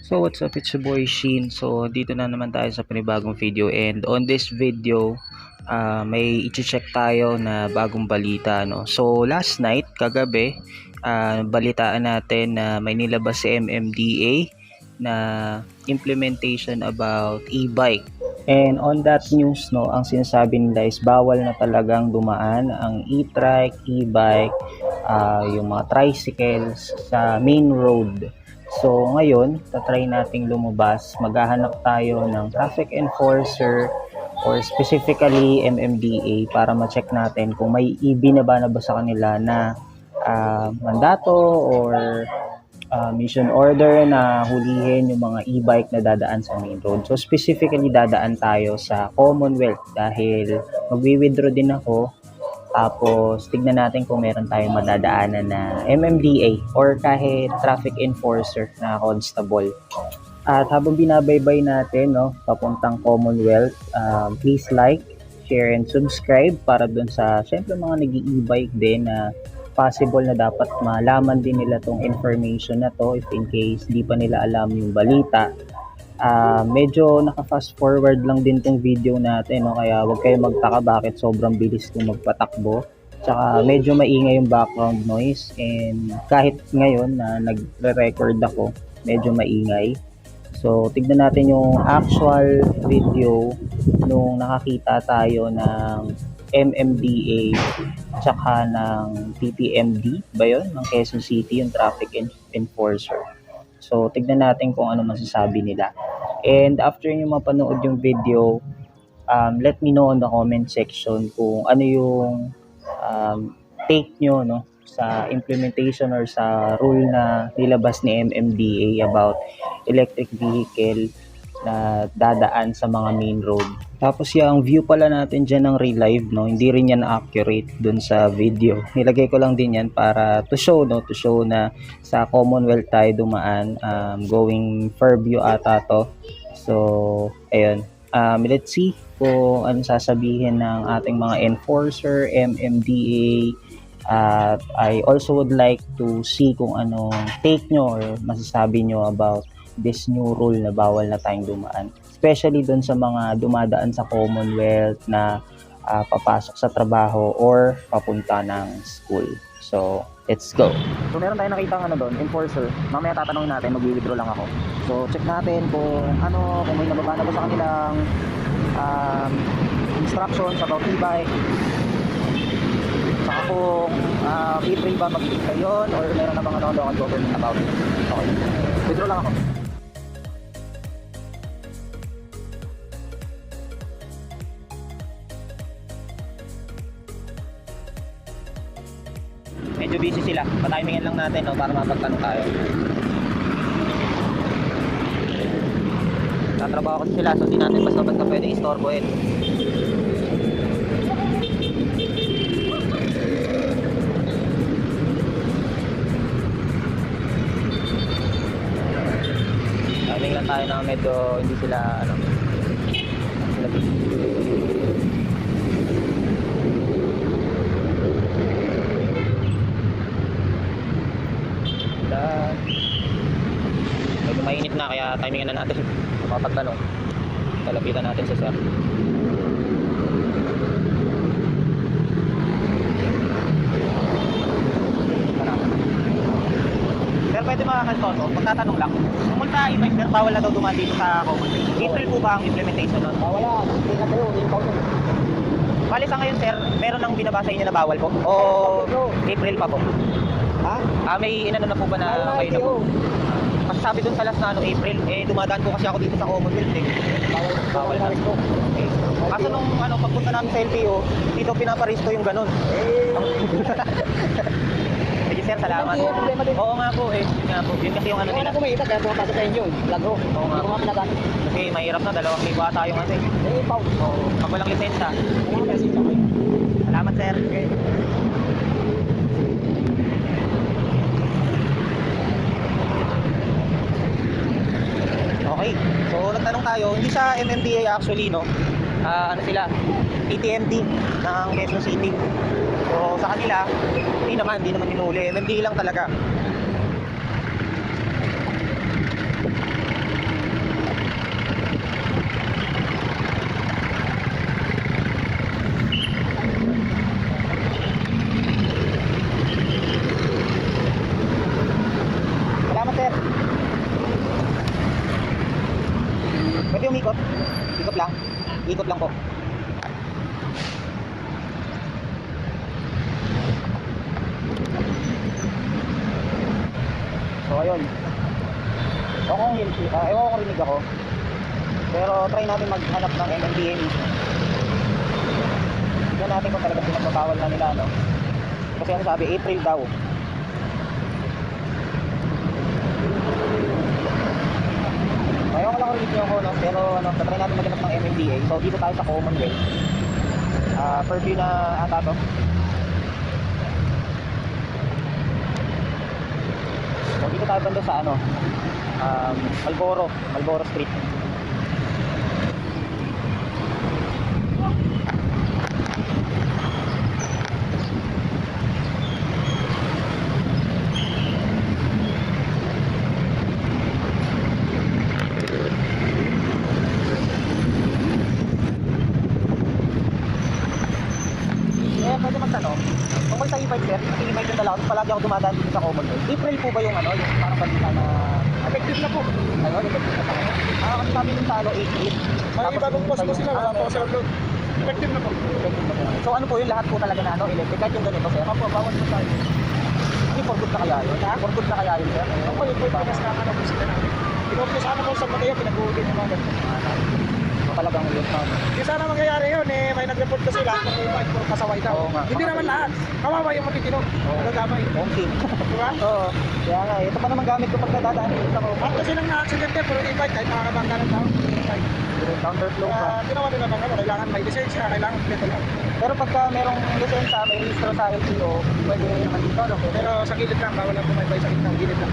So what's up, it's your boy Shin. So dito na naman tayo sa panibagong video and on this video ah, may i-check tayo na bagong balita no. So last night, kagabi, ah, balitaan natin na may nilabas si MMDA na implementation about e-bike. And on that news no, ang sinasabi nila is bawal na talagang dumaan ang e-trike, e-bike, ah, yung mga tricycles sa main road. So ngayon, tatry nating lumabas. Maghahanap tayo ng traffic enforcer or specifically MMDA para ma-check natin kung may ibinaba na ba sa kanila na ah, mandato or ah, mission order na hulihin yung mga e-bike na dadaan sa main road. So specifically dadaan tayo sa Commonwealth dahil magwi-withdraw din ako tapos, tignan natin kung meron tayong madadaanan na MMDA or kahit traffic enforcer na constable. At habang binabaybay natin, no, papuntang Commonwealth, um, please like, share, and subscribe para dun sa, syempre mga nag e-bike din na possible na dapat malaman din nila tong information na to if in case di pa nila alam yung balita Ah, medyo naka-fast forward lang din tong video natin, no? Kaya wag kayo magtaka bakit sobrang bilis kong magpatakbo. Tsaka medyo maingay yung background noise and kahit ngayon na nagre-record ako, medyo maingay. So, tignan natin yung actual video nung nakakita tayo ng MMDA tsaka ng PPMD ba yun? Ng Quezon City, yung traffic en- enforcer. So, tignan natin kung ano masasabi nila. And after nyo mapanood yung video, um, let me know in the comment section kung ano yung um, take nyo no, sa implementation or sa rule na nilabas ni MMDA about electric vehicle na dadaan sa mga main road. Tapos yung view pala natin dyan ng relive, no, hindi rin yan accurate dun sa video. Nilagay ko lang din yan para to show, no, to show na sa Commonwealth tayo dumaan, um, going Fairview ata to. So, ayun. Um, let's see kung ano sasabihin ng ating mga enforcer, MMDA, at I also would like to see kung anong take nyo or masasabi nyo about this new rule na bawal na tayong dumaan. Especially dun sa mga dumadaan sa Commonwealth na ah, papasok sa trabaho or papunta ng school. So, let's go. So, meron tayong nakita ano doon, enforcer. Mamaya tatanungin natin, mag-withdraw lang ako. So, check natin kung ano, kung may nababa na ba sa kanilang um, instructions about e-bike. Saka kung uh, free ba mag-free yun or meron na bang ano local government about it. Okay. Withdraw lang ako. Busy sila. Patimingan lang natin no, para mapagtanong tayo. Tatrabaho kasi sila so di natin basta-basta pwede istorbohin. Timing lang tayo na medyo hindi sila ano sila busy. Mainit na na natin mapagtanong. Kalapitan natin sa sir. Sir, pwede makakastoto? Magtatanong lang. Multa e-bike, sir, bawal na daw dumaan dito sa Commonwealth. April po ba ang implementation nun? Wala, hindi na kayo, hindi pa. Bali sa ngayon, sir, meron nang binabasa inyo na bawal po? O April pa po? Ha? Ah, may inano na po ba na kayo na po? Sabi dun sa last na ano, April, eh dumadaan po kasi ako dito sa Commonwealth eh. Bawal, Bawal na. Okay. Kaso nung ano, pagpunta namin sa LTO, dito pinaparisto yung ganun. Eh, Sige sir, salamat. Hindi, problema din. Oo nga po eh. Yun nga po. Yun kasi yung ano nila. na kumita, kaya pumapasok sa inyo. Lagro. Oo nga. Ko pinagamit. Kasi mahirap na, dalawang libo ata yung ano eh. Eh, pau. Oo. Pag walang lisensya. Salamat sir. Okay. So nagtanong tayo, hindi sa MMDA actually no. Ah, ano sila? ATMD ng Quezon City. So sa kanila, hindi naman, hindi naman hinuli. MMDA lang talaga. ikot lang po. So ayun. O kung hindi, uh, ewan ko kung rinig ako. Pero try natin maghanap ng MMDA mismo. Tignan natin kung talaga pinagbabawal na nila, no? Kasi ano sabi, April daw. Ayaw ko lang rinig niyo ako, no? Pero ano, try natin maghanap ng MMDA. So dito tayo sa Commonwealth. Ah, purview na ata to. So dito tayo banda sa ano, um, Malboro, Malboro Street. Eh, pwede magtanong. May sa e-bike sir, kasi e-bike yung dala ko, palagi ako dumadaan dito sa Commonwealth. April po ba yung ano, yung parang balita na effective na po? Ayun, effective na po. Ah, sabi nung sa ano, 8-8. May bagong post po sila, wala po kasi upload. Effective na po. So ano po yun, lahat po talaga na ano, electric, kahit yung ganito sir. Opo, bawal po tayo. Hindi, for good na kaya yun? Ha? For good na kaya yun sir? Ako yung po yung pinasama na po sila namin. Ikaw po sana po sa Mateo, pinag-uugin yung mga ganun. So talagang yun. Di sana mangyayari yun eh, may nag-report kasi lahat ng iba for pasaway daw. Oo nga. Hindi naman lahat. Kawawa yung matitino. Nagagamay. Okay. Di ba? Oo. Kaya nga, ito pa naman gamit ko pag nadadaan dito ako. At kasi nang na-accident eh, pero e-bike kahit makakabangga ng tao. e-bike. Counterflow pa. Kaya ginawa nila ng ano, kailangan may lisensya, kailangan kompleto lang. Pero pagka merong lisensya, may registro sa LTO, pwede naman dito, no? Pero sa gilid lang, bawal lang bumibay sa gitna, gilid lang.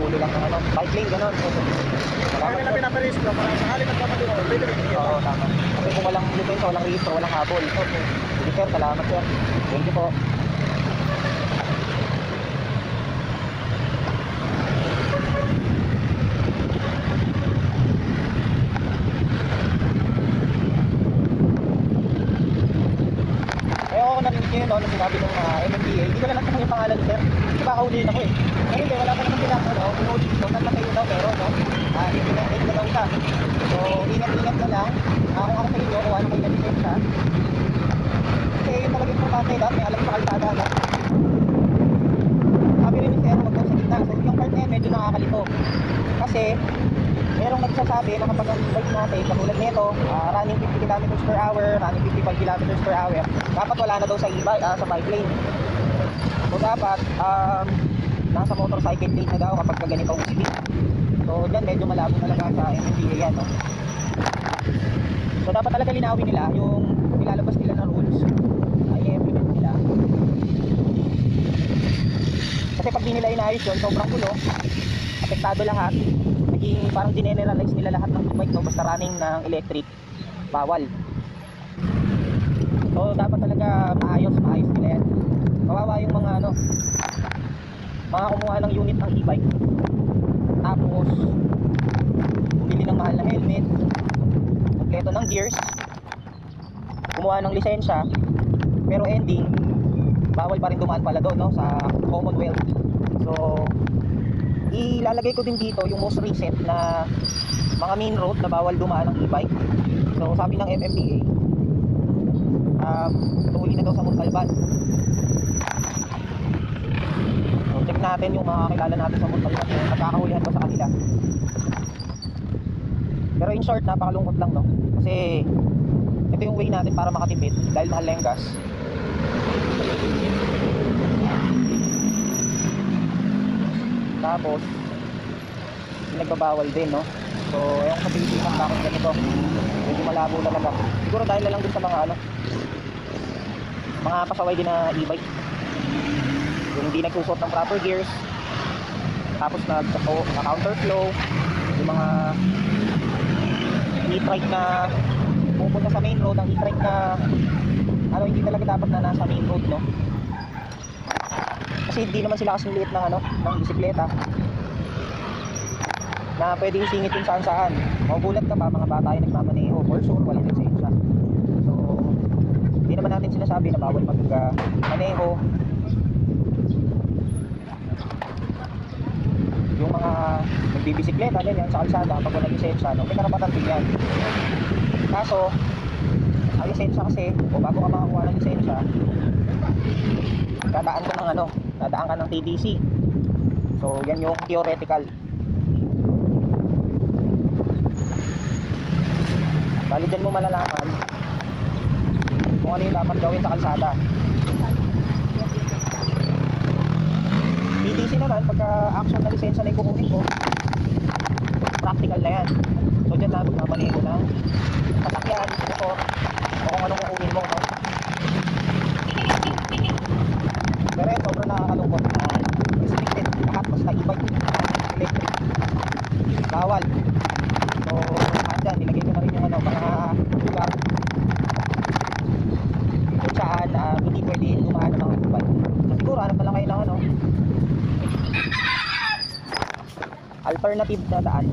Huli lang ng ano, bike lane, gano'n. Kaya Salamat, nila pinaparehistro para sakali magpapadino, pwede rin yun. Oo, tama. Kasi kung walang lisensya, walang registro, walang habol. Okay. Sige sir, salamat sir. Thank you po. Eh ako narinig nyo yun, no, na sinabi ng mga MMDA, hindi ko na lang tanong yung pangalan sir. Kasi baka huliin ako eh. Pero hindi, wala pa naman sila, ano, pinuli dito, tatatayo daw, pero, no, ah, hindi na, hindi na daw siya. So, ingat-ingat na lang. Ah, kung ako sa inyo, kung ano kayo na-lisensya. Kasi yun talaga importante, dapat may alam sa kalsada, no. Sabi rin ni sir, wag daw sa gitna. So, yung part na yun, medyo nakakalito. Kasi, merong nagsasabi na kapag ang bike natin, katulad nito, ah, running 50 km per hour, running 55 km per hour, dapat wala na daw sa e-bike, ah, sa bike lane. So dapat, um, nasa motorcycle lane na daw kapag ka ganitong speed. So dyan, medyo malabo talaga sa MMDA yan, no? So dapat talaga linawin nila yung nilalabas nila na rules ay i-implement nila. Kasi pag di nila inayos yun, sobrang gulo, apektado lahat, naging parang generalize nila lahat ng bike no, basta running ng electric, bawal. So dapat talaga maayos, maayos nila yan. Kawawa yung mga ano, mga kumuha ng unit ng e-bike. Tapos, bumili ng mahal na helmet, kompleto ng gears, kumuha ng lisensya, pero ending, bawal pa rin dumaan pala doon no, sa Commonwealth. So, ilalagay ko din dito yung most recent na mga main road na bawal dumaan ng e-bike. So, sabi ng MMDA, um, tuhuli na daw sa Montalban. So, check natin yung mga kakilala natin sa Montalban kung nagkakahulihan ba sa kanila. Pero in short, napakalungkot lang, no? Kasi, ito yung way natin para makatipid dahil mahal na yung gas. Tapos, nagbabawal din, no? So, ko sa Pilipinas bakit ganito. Medyo malabo talaga. Siguro dahil lang din sa mga ano, mga pasaway din na e-bike. Yung hindi nagsusot ng proper gears. Tapos nag na counterflow. Yung mga e-trike na pupunta sa main road, ang e-trike na ano, hindi talaga dapat na nasa main road, no? Kasi hindi naman sila kasing liit ng ano, ng bisikleta na pwedeng singit kung saan saan. Magugulat ka pa mga bata yung nagmamaneho for sure walang lisensya. So hindi naman natin sinasabi na bawal mag uh, maneho. Yung mga nagbibisikleta, ganyan, sa kalsada, kapag walang lisensya, no, may karapatan din yan. Kaso, ang lisensya kasi, o bago ka makakuha ng lisensya, dadaan ka ng ano, dadaan ka ng TDC. So, yan yung theoretical. Bali dyan mo malalaman kung ano yung dapat gawin sa kalsada. TDC naman, pagka action na lisensya na yung kukunin ko, practical na yan. So dyan na magmamaneho ng sasakyan, motor, o kung anong kukunin mo. No? Pero yun, sobrang nakakalungkot na restricted lahat basta e-bike, electric. Bawal. So, lahat dyan, nilagay ko na rin yung ano, mga lugar kung saan ah, hindi pwede dumaan ng mga e-bike. So, siguro, hanap na lang kayo ng ano, alternative na daan